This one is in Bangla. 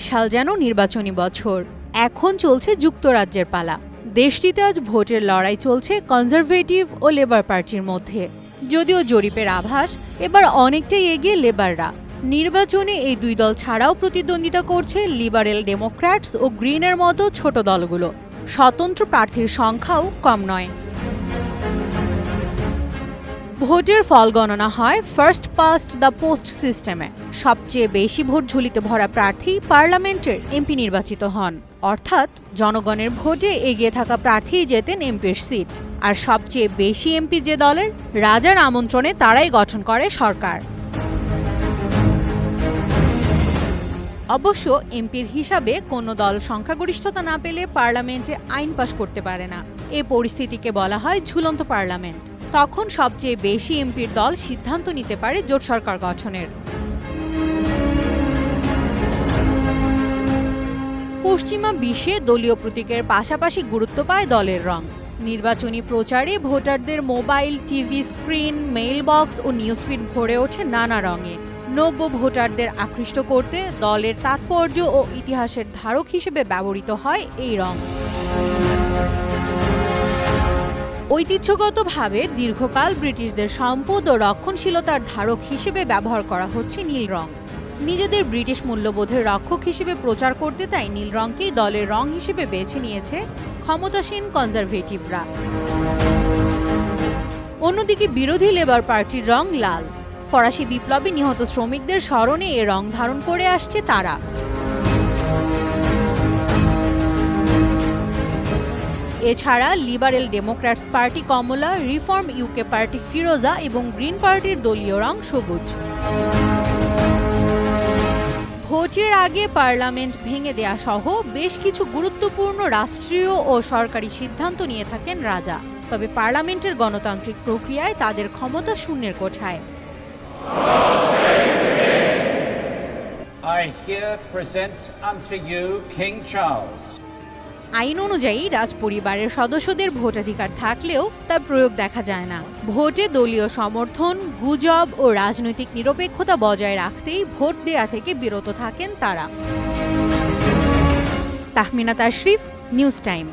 সাল যেন নির্বাচনী বছর। এখন চলছে যুক্তরাজ্যের পালা। দেশটিতে আজ ভোটের লড়াই চলছে কনজারভেটিভ ও লেবার পার্টির মধ্যে। যদিও জরিপের আভাস, এবার অনেকটাই এগিয়ে লেবাররা। নির্বাচনে এই দুই দল ছাড়াও প্রতিদ্বন্দ্বিতা করছে লিবারেল ডেমোক্র্যাটস ও গ্রিনের মতো ছোট দলগুলো। স্বতন্ত্র প্রার্থীর সংখ্যাও কম নয়। ভোটের ফল গণনা হয় ফার্স্ট পাস্ট দ্য পোস্ট সিস্টেমে সবচেয়ে বেশি ভোট ঝুলিতে ভরা প্রার্থী পার্লামেন্টের এমপি নির্বাচিত হন। অর্থাৎ জনগণের ভোটে এগিয়ে থাকা প্রার্থীই জেতেন এমপির সিট। আর সবচেয়ে বেশি এমপি যে দলের, রাজার আমন্ত্রণে তারাই গঠন করে সরকার। অবশ্য এমপির হিসাবে কোনো দল সংখ্যাগরিষ্ঠতা না পেলে পার্লামেন্টে আইন পাশ করতে পারে না। এ পরিস্থিতিকে বলা হয় ঝুলন্ত পার্লামেন্ট। তখন সবচেয়ে বেশি এমপির দল সিদ্ধান্ত নিতে পারে জোট সরকার গঠনের। পশ্চিমা বিশ্বে দলীয় প্রতীকের পাশাপাশি গুরুত্ব পায় দলের রং। নির্বাচনী প্রচারে ভোটারদের mobile, TV screen mail box ও নিউজফিড ভরে ওঠে নানা রঙে। নব্য ভোটারদের আকৃষ্ট করতে দলের তাৎপর্য ও ইতিহাসের ধারক হিসেবে ব্যবহৃত হয় এই রং। ঐতিহ্যগতভাবে দীর্ঘকাল ব্রিটিশদের সম্পদ ও রক্ষণশীলতার ধারক হিসেবে ব্যবহার করা হচ্ছে নীল রং। নিজেদের ব্রিটিশ মূল্যবোধের রক্ষক হিসেবে প্রচার করতে তাই নীল রংকেই দলের রং হিসেবে বেছে নিয়েছে ক্ষমতাসীন কনজারভেটিভরা। অন্যদিকে বিরোধী লেবার পার্টির রং লাল। ফরাসি বিপ্লবী নিহত শ্রমিকদের স্মরণে এ রং ধারণ করে আসছে তারা। এছাড়া লিবারেল ডেমোক্র্যাটস পার্টি কমলা, রিফর্ম ইউকে পার্টি ফিরোজা এবং গ্রিন পার্টির দলীয় রং সবুজ। ভোটের আগে পার্লামেন্ট ভেঙে দেয়া সহ বেশ কিছু গুরুত্বপূর্ণ রাষ্ট্রীয় ও সরকারি সিদ্ধান্ত নিয়ে থাকেন রাজা। তবে পার্লামেন্টের গণতান্ত্রিক প্রক্রিয়ায় তাদের ক্ষমতা শূন্যের কোঠায়। I here present unto you King Charles. আইন অনুযায়ী রাজ পরিবারের সদস্যদের ভোটাধিকার থাকলেও তার প্রয়োগ দেখা যায় না। ভোটে দলীয় সমর্থন, গুজব ও রাজনৈতিক নিরপেক্ষতা বজায় রাখতেই ভোট দেয়া থেকে বিরত থাকেন তারা। Tahmina Tashrif, news time.